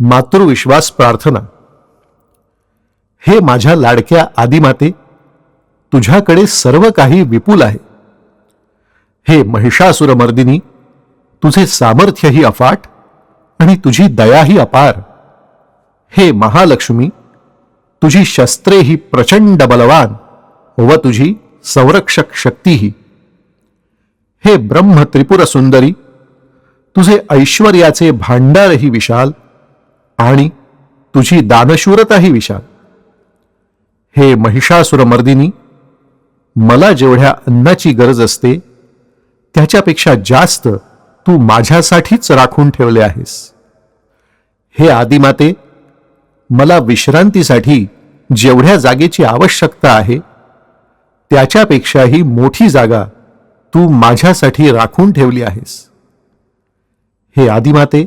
मातृविश्वास प्रार्थना. हे माझ्या लाडक्या आदिमाते तुझ्याकडे सर्व काही विपुल आहे. हे महिषासुरमर्दिनी तुझे सामर्थ्यही अफाट आणि तुझी दयाही अपार. हे महालक्ष्मी तुझी शस्त्रे ही प्रचंड बलवान व तुझी संरक्षक शक्तीही. हे ब्रह्म त्रिपुर सुंदरी तुझे ऐश्वर्याचे भांडारही विशाल आणि तुझी दानशूरताही विशाल. हे महिषासुरमर्दिनी मला जेवढ्या अन्नाची गरज असते त्याच्यापेक्षा जास्त तू माझ्यासाठीच राखून ठेवले आहेस. हे आदिमाते मला विश्रांतीसाठी जेवढ्या जागेची आवश्यकता आहे त्याच्यापेक्षाही मोठी जागा तू माझ्यासाठी राखून ठेवली आहेस. हे आदिमाते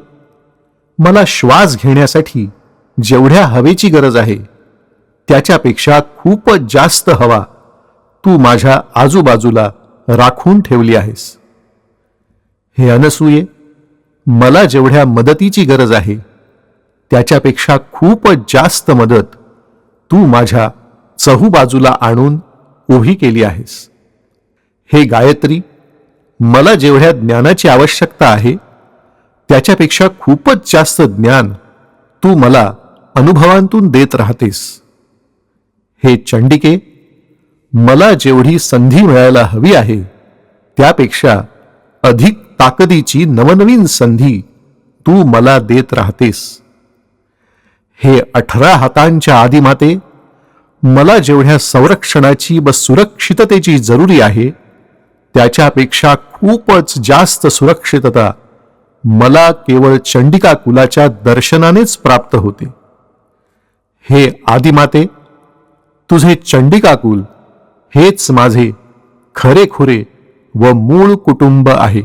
मला श्वास घेण्यासाठी जेवढ्या हवेची गरज आहे त्याच्यापेक्षा खूपच जास्त हवा तू माझ्या आजूबाजूला राखून ठेवली आहेस. हे अनसूये मला जेवढ्या मदतीची गरज आहे त्याच्यापेक्षा खूपच जास्त मदत तू माझ्या चहूबाजूला आणून उभी केली आहेस. हे गायत्री मला जेवढ्या ज्ञानाची आवश्यकता आहे त्याच्यापेक्षा खूपच जास्त ज्ञान तू मला अनुभवांतून देत राहतेस. हे चंडिके मला जेवढी संधी मिळायला हवी आहे त्यापेक्षा अधिक ताकदीची नवनवीन संधी तू मला देत राहतेस. हे अठरा हातांच्या आदिमाते मला जेवढ्या संरक्षणाची व सुरक्षिततेची जरुरी आहे त्याच्यापेक्षा खूपच जास्त सुरक्षितता मला केवळ चंडिका कुलाच्या दर्शनानेच प्राप्त होते. हे आदिमाते तुझे चंडिकाकुल हेच माझे खरेखुरे व मूळ कुटुंब आहे.